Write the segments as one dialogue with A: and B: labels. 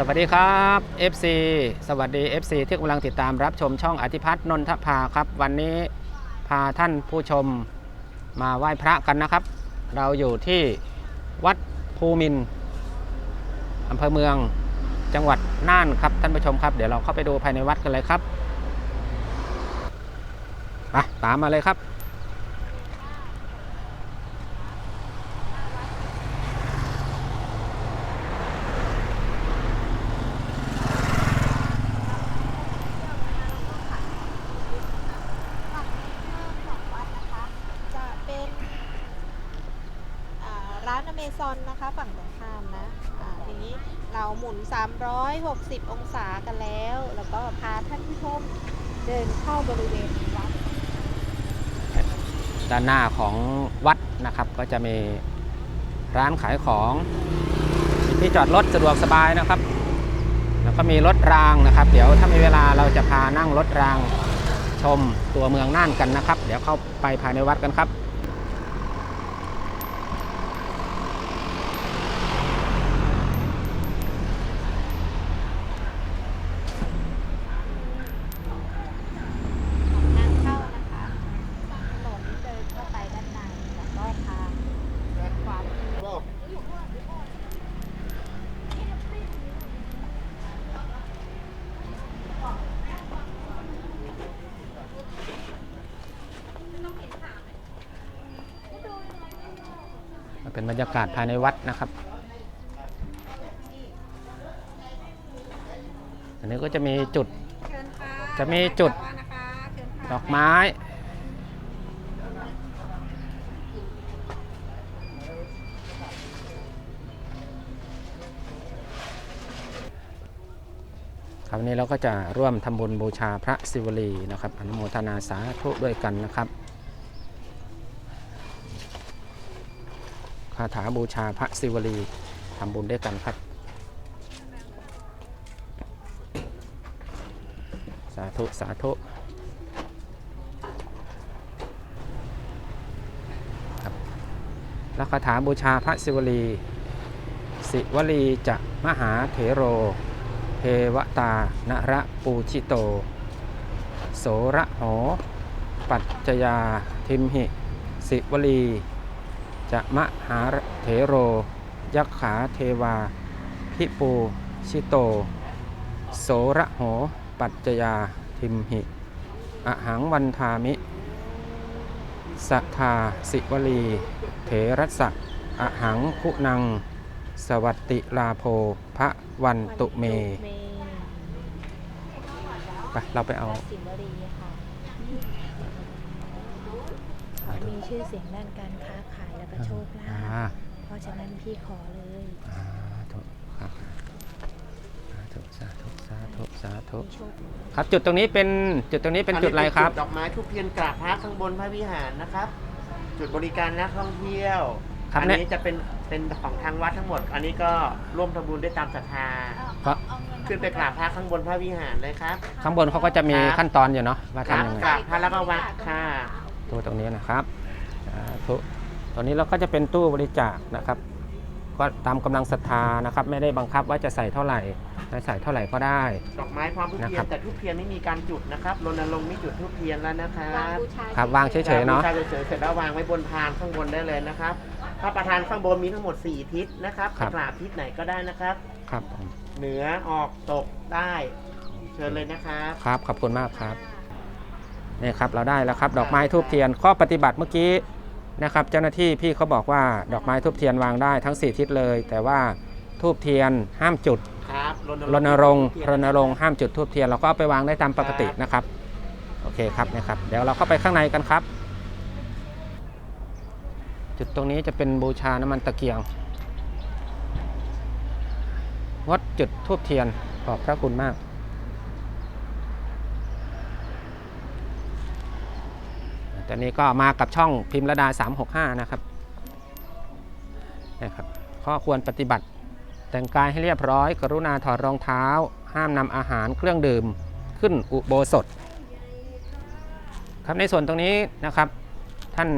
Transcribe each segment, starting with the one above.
A: สวัสดีครับ FC สวัสดี FC ที่กำลังติดตามรับชมช่องอธิพัฒน์นนทภาครับ วันนี้พาท่านผู้ชมมาไหว้พระกันนะครับ เราอยู่ที่วัดภูมินอำเภอเมืองจังหวัดน่านครับท่านผู้ชมครับ เดี๋ยวเราเข้าไปดูภายในวัดกันเลยครับไปตามมาเลยครับ
B: จะเป็นอ่าร้านอ เมซอนนะคะฝั่งตรงข้ามนะอ่าทีนี้เราหมุน 360 องศากันแล้ว แล้วก็พาท่านผู้ชมเดินเข้าบริเวณวัด
A: ด้านหน้าของวัดนะครับก็จะมีร้านขายของที่จอดรถสะดวกสบายนะครับ แล้วก็มีรถรางนะครับ เดี๋ยวถ้ามีเวลาเราจะพานั่งรถรางชมตัวเมืองน่านกันนะครับ เดี๋ยวเข้าไปภายในวัดกันครับ
B: ทางเข้านะคะถนนเดินเข้าไปด้านในแล้วก็ทางขวามือ
A: เป็นบรรยากาศภายในวัดนะครับ อันนี้ก็จะมีจุด จะมีจุดดอกไม้ครับวันนี้เราก็จะร่วมทำบุญบูชาพระศิวลีนะครับ อนุโมทนาสาธุด้วยกันนะครับ คาถาบูชาพระศิวลีทำบุญด้วยกันครับ สาธุ สาธุครับแล้วคาถาบูชาพระศิวลีสิวลีจะมหาเถโร เทวตา นระปูชิโต โสระโห ปัจจยา ทิมหิสิวลี จะมหาเถโร ยักขาเทวา พิปูชิโต โสระโห ปัจจยาทิมหิอหังวันทามิ สัทธาสิวลี เถรัสสะอหังคุณัง สวัตติลาโภพระวันตุเม ไป เราไปเอา
B: พระศิวลีค่ะ มีชื่อเสียงด้านการค้าขายแล้วก็โชคลา
A: อ่า
B: ภเพราะฉะนั้นพี่ขอเลย
A: สาธุครับสาธุสาธุสาธุสาธุ
B: มีโชค
A: ครับจุดตรงนี้เป็นจุดตรงนี้เป็นจุดอะไรครับ
C: ดอกไม้ทุกเทียนกราบพระข้างบนพระวิหารนะครับ จุดบริการนักท่องเที่ยว
A: ครับ
C: อั
A: เนี่ย
C: นี้จะเป็นเป็นของทางวัดทั้งหมด อันนี้ก็ร่วมทำบุญได้ตามศรัทธา
A: เพราะ
C: ขึ้นไปกราบพระข้างบนพระวิหารเลยครับ
A: ข้างบนเขาก็จะมี
C: ครับ
A: ขั้นตอนอยู่เนาะว่า
C: ครับ
A: ทำยังไง
C: กราบพระแล้วก็วัดค่ะ
A: ตู้ตรงนี้นะครับสาธุตรงนี้เราก็จะเป็นตู้บริจาคนะครับ ก็ตามกำลังศรัทธานะครับ ไม่ได้บังคับว่าจะใส่เท่าไหร่จะใส่เท่าไหร่ก็ได้
C: ดอกไม้พร้อมทุก
A: นะ
C: เที
A: ครั
C: ย
A: บ
C: นแต่ทุกเทียนไม่มีการจุดนะครับรณรงค์ไม่จุดทุกเทียนแล้วนะครับ
B: วางบูชา
A: ครับวางเฉยๆเนาะ
C: บูชเฉยๆเสร็จแล้ววางไว้บนพานข้างบนได้เลยนะครับพระประธานข้างบนมีทั้งหมด 4 ทิศนะครับจะกราบทิศไหนก็ได้นะครับ
A: ครับผม
C: เหนือออกตกได้เชิญเลยนะครับ
A: ครับขอบคุณมากครับ นี่ครับเราได้แล้วครับดอกไม้ทูบเทียนข้อปฏิบัติเมื่อกี้นะครับ เจ้าหน้าที่พี่เขาบอกว่าดอกไม้ทูบเทียนวางได้ทั้ง 4 ทิศเลย แต่ว่าทูบเทียนห้ามจุด
C: ครับ
A: รณรงค์
C: ทุกเทียน
A: รณรงค์ห้ามจุดทูบเทียนเราก็เอาไปวางได้ตามปกตินะครับโอเคครับนะครับเดี๋ยวเราเข้าไปข้างในกันครับ จุดตรงนี้จะเป็นบูชาน้ำมันตะเกียงงดจุดทูบเทียนขอบพระคุณมาก ตอนนี้ก็มากับช่องพิมพ์ระดา 365 นะครับนะครับข้อควรปฏิบัติ แต่งกายให้เรียบร้อย กรุณาถอดรองเท้า ห้ามนำอาหารเครื่องดื่มขึ้นอุโบสถครับในส่วนตรงนี้นะครับท่าน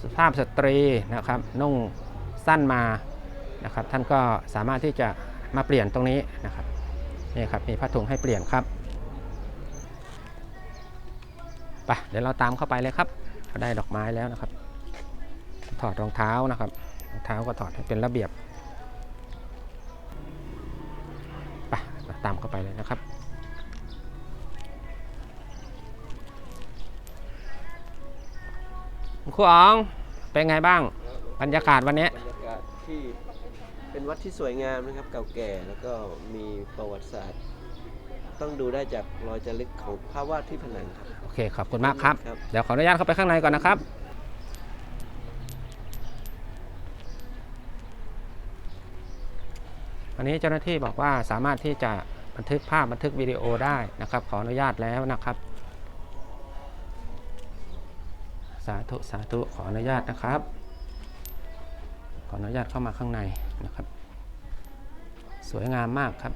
A: สุภาพสตรีนะครับนุ่งสั้นมานะครับท่านก็สามารถที่จะมาเปลี่ยนตรงนี้นะครับนี่ครับมีผ้าถุงให้เปลี่ยนครับ ไปเดี๋ยวเราตามเข้าไปเลยครับเราได้ดอกไม้แล้วนะครับ ถอดรองเท้านะครับรองเท้าก็ถอดให้เป็นระเบียบไปตามเข้าไปเลยนะครับคุณครูอ๋องเป็นไงบ้างบรรยากาศวันนี้
D: บรรยากาศที่เป็นวัดที่สวยงามนะครับ เก่าแก่แล้วก็มีประวัติศาสตร์ ต้องดูได้จากรอยจารึกของภาพวาดที่ผนังครับ
A: อเคขอบคุณมากครับ
D: ครับ
A: เดี๋ยวขออนุญาตเข้าไปข้างในก่อนนะครับวันนี้เจ้าหน้าที่บอกว่าสามารถที่จะบันทึกภาพบันทึกวิดีโอได้นะครับ ขออนุญาตแล้วนะครับ สาธุสาธุขออนุญาตนะครับ ขออนุญาตเข้ามาข้างในนะครับ สวยงามมากครับ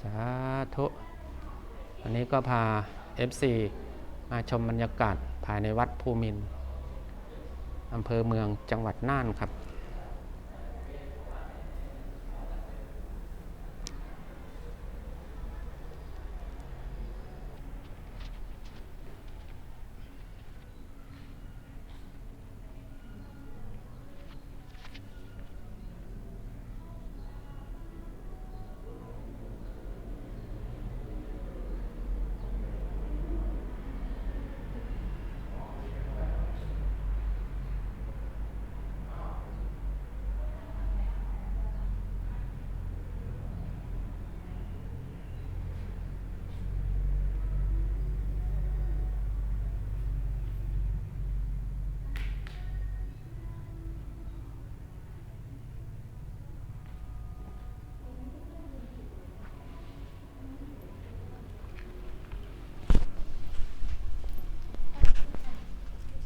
A: สาธุ วันนี้ก็พา FC มาชมบรรยากาศภายในวัดภูมินอำเภอเมืองจังหวัดน่านครับ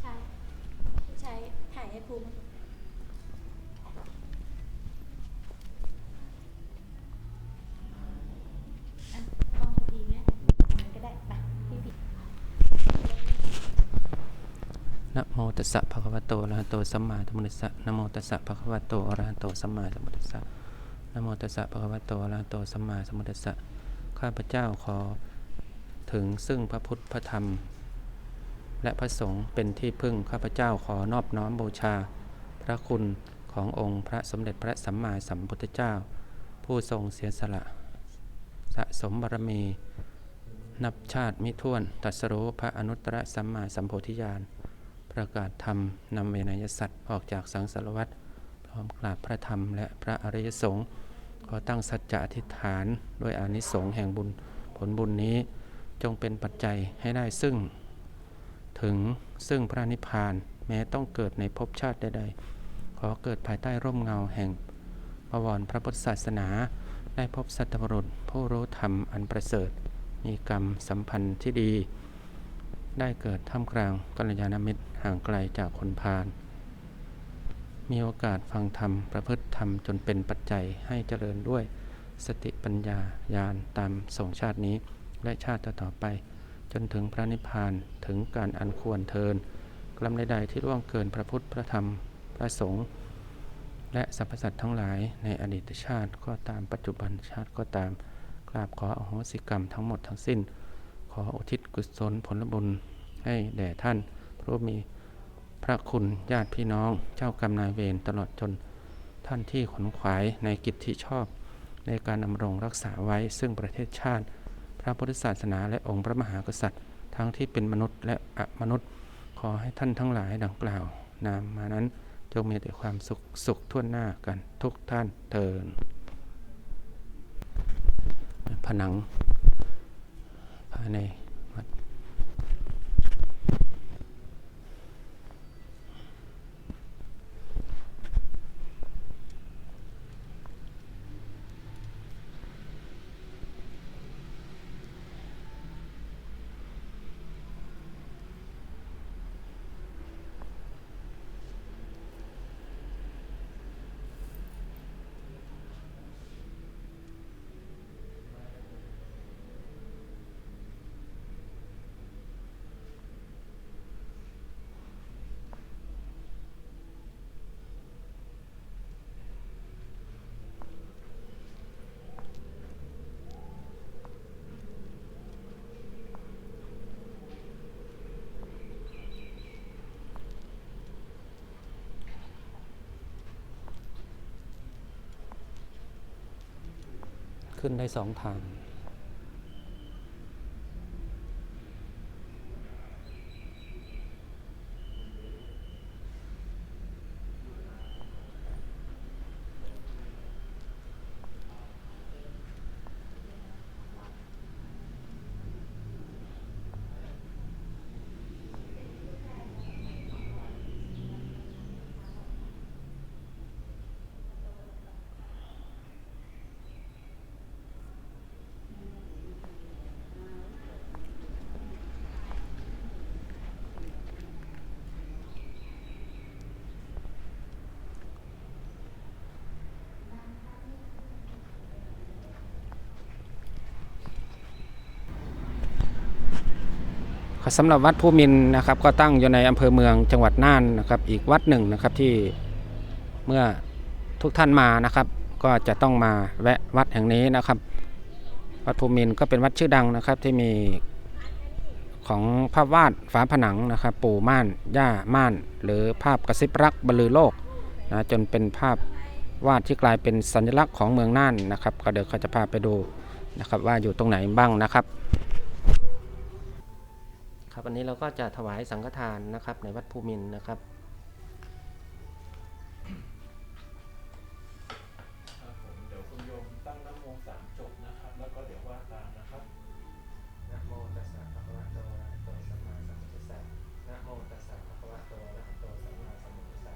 E: ใช้ใช้ถ่ายให้ภูนนั้นก็ได้ไปพี่ผิด
A: นะโมตัสสะภะคะวะโตอะระหะโตสัมมาสัมพุทธัสสะนะโมตัสสะภะคะวะโตอะระหะโตสัมมาสัมพุทธัสสะนะโมตัสสะภะคะวะโตอะระหะโตสัมมาสัมพุทธัสสะข้าพเจ้าขอถึงซึ่งพระพุทธพระธรรม และพระสงฆ์เป็นที่พึ่งข้าพเจ้าขอนอบน้อมบูชา พระคุณขององค์พระสมเด็จพระสัมมาสัมพุทธเจ้า ผู้ทรงเสียสละ สะสมบารมี นับชาติมิถ้วนตัสรู้พระอนุตตรสัมมาสัมโพธิญาณ ประกาศธรรมนำเวนยสัตว์ออกจากสังสารวัฏพร้อมกราบพระธรรมและพระอริยสงฆ์ขอตั้งสัจจะอธิษฐานด้วยอานิสงส์แห่งบุญผลบุญนี้จงเป็นปัจจัยให้ได้ซึ่ง ถึงซึ่งพระนิพพานแม้ต้องเกิดในภพชาติใดๆ ขอเกิดภายใต้ร่มเงาแห่งบวรพระพุทธศาสนา ได้พบสัตบุรุษผู้รู้ธรรมอันประเสริฐ มีกรรมสัมพันธ์ที่ดี ได้เกิดท่ามกลางกัลยาณมิตรห่างไกลจากคนพาลมีโอกาสฟังธรรมประพฤติธรรมจนเป็นปัจจัยให้เจริญด้วยสติปัญญาญาณตามส่งชาตินี้และชาติต่อไป จนถึงพระนิพพานถึงการอันควรเทินกรรมใดๆที่ล่วงเกินพระพุทธพระธรรมพระสงฆ์และสรรพสัตว์ทั้งหลายในอดีตชาติก็ตามปัจจุบันชาติก็ตามกราบขออโหสิกรรมทั้งหมดทั้งสิ้น ขออุทิศกุศลผลบุญให้แด่ท่านผู้มีพระคุณญาติพี่น้องเจ้ากรรมนายเวรตลอดจนท่านที่ขนขวายในกิจที่ชอบ ในการดำรงรักษาไว้ซึ่งประเทศชาติ ระพุทธศาสนาและองค์พระมหากษัตริย์ ทั้งที่เป็นมนุษย์และอมนุษย์ ขอให้ท่านทั้งหลายดังกล่าวนามมานั้นจงมีแต่ความสุขสุขทั่วหน้ากันทุกท่านเทินผนังภายใน ขึ้นได้สองทาง สำหรับวัดภูมินนะครับ ก็ตั้งอยู่ในอำเภอเมืองจังหวัดน่านนะครับ อีกวัดหนึ่งนะครับที่เมื่อทุกท่านมานะครับ ก็จะต้องมาแวะวัดแห่งนี้นะครับ วัดภูมินก็เป็นวัดชื่อดังนะครับที่มีของภาพวาดฝาผนังนะครับ ปู่ม่านย่าม่าน หรือภาพกระซิบรักบรรลือโลกนะจนเป็นภาพวาดที่กลายเป็นสัญลักษณ์ของเมืองน่านนะครับ ก็เดี๋ยวเขาจะพาไปดูนะครับ ว่าอยู่ตรงไหนบ้างนะครับ ครับวันนี้เราก็จะถวายสังฆทานนะครับในวัดภูมินทร์นะครับ
F: ครับผมเดี๋ยวคุณโยมตั้งน้ำโมสามจบนะครับแล้วก็เดี๋ยวว่าตามนะครับ
A: นะโมตัสสะภะคะวะโตอะระหะโตสัมมาสัมพุทธัสสะนะโมตัสสะภะคะวะโตอะระหะโตสัมมาสัมพุทธัสสะ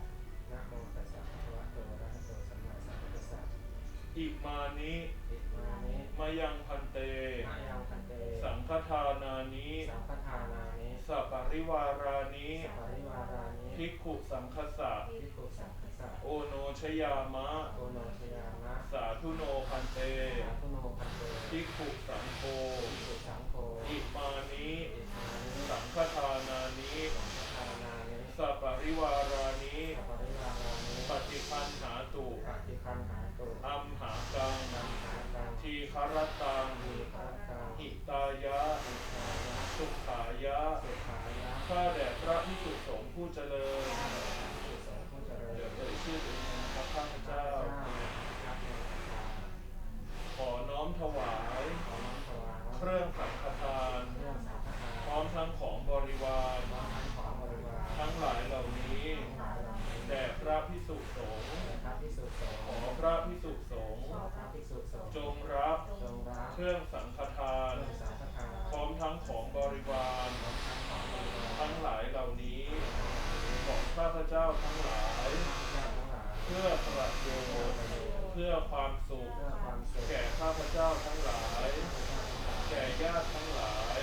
A: นะโมตัสสะภะคะวะโตอะระหะโตสัมมาสัมพุทธัสสะ
F: อิมานิ
A: อิมานิ
F: มายังพันเต
A: มายังพันเต
F: สังฆทานานิ
A: สังฆทานานิ
F: สัปป ริวารานิ
A: สัพพะริวารานิ
F: ภิกขุสังคสะ
A: ภิกขุสังฆสะ
F: โอโนชยามะ
A: โอโนชยามะ
F: สาธุโนพันเต
A: สาธุโนพันเต
F: ภิกขุสังโฆ
A: ภิกขุสังโฆ
F: อิมานิ
A: อิมานิ
F: สังฆทานานิ
A: สังฆทานานิ
F: สัปปริวารานิ
A: สัพพะริวารานิ
F: ปฏิคันหาตุ
A: ปฏิคันหาตุ
F: อัมหากัง
A: ตัมหาตัง
F: ทีคารตัง
A: ทีฆาตัง
F: หิตายะ
A: อิทายะ
F: สุขายะ
A: สุขายะ
F: ข้าแด่พระพิสุสงฆ์ผู้เจริญ
A: สุสงผู้เจริญ
F: เดี๋ยวเอ่ยชื่อตัวเองนะครับข้าพเจ้า ขอน้อมถวาย
A: ขอน้อมถวาย
F: เครื่องสั พื่อประโยชน์เพื่อความสุข
A: เพื่อความสุข
F: แก่ข้าพเจ้าทั้งหลาย แก่ญาติทั้งหลาย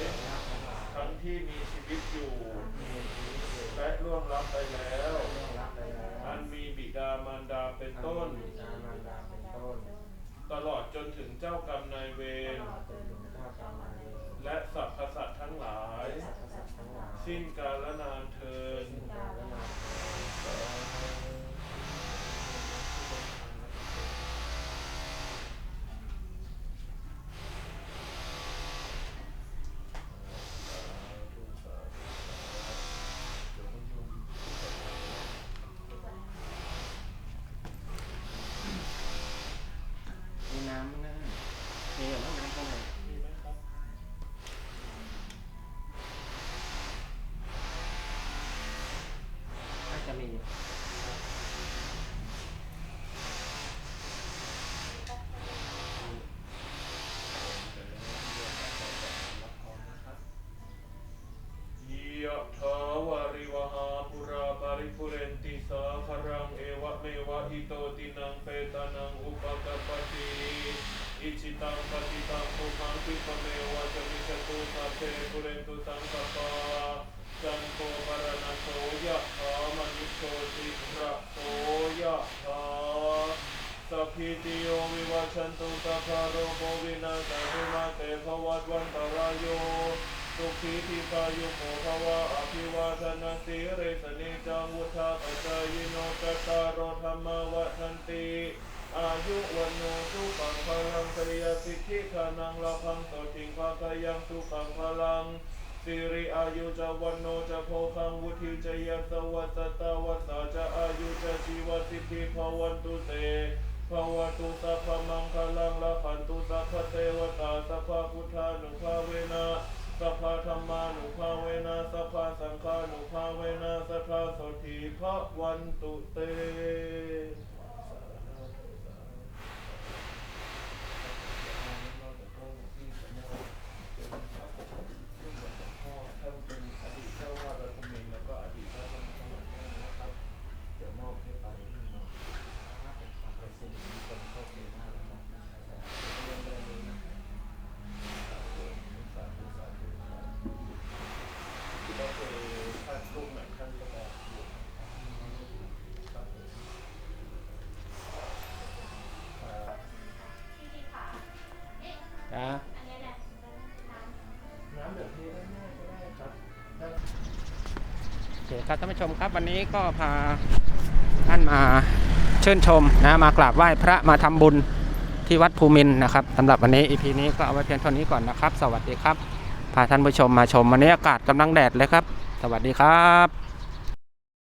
F: ทั้งที่มีชีวิตอยู่ และล่วงลับไปแล้ว อันมีบิดามารดาเป็นต้น ตลอดจนถึงเจ้ากรรมนายเวร และสรรพสัตว์ทั้งหลาย สิ้นกาลนานเทิน
A: เม
F: วะอิโตตินังเปตานังอุปกปปติอิชิตังปฏิตังตุมังคิปเมวะจมิจตุสัพเพปุเรนตุสังกปาจันโทปรณโสยะถามณิโชติระโสยะถาสัพพิติโยวิวัชันตุสัพพะโรโควินาศตุมาเตภวัตวันตรายโยสุขีทีกายุโมภวะ อาทนาสีเรสเนจังวุธาปัจจายโนจตตารโธรรมวัฒนติอายุวันโนสุขังพลังปริยสิทธิธานังลาพังโสติงภาคยังสุขังพลังสิริอายุจะวันโนจะโพคังวุธิจะยัสวัสตตาวัสาจะอายุจะชีวสิทธิภวันตุเตภวตุสัพพมังคลังละขันตุสัพพเทวตาสัพพพุทธานุภาเวนะ สัพพธรรมานุภาเวนะสัพพสังฆานุภาเวนะสัทธาโสถีพระวันตุเต ครับ
A: ท่านผู้ชมครับ วันนี้ก็พาท่านมาเชิญชมนะมากราบไหว้พระมาทำบุญที่วัดภูมินนะครับสำหรับวันนี้อีพีนี้ก็เอาไว้เพียงเท่านี้ก่อนนะครับ สวัสดีครับพาท่านผู้ชมมาชมวันนี้อากาศกำลังแดดเลยครับ สวัสดีครับ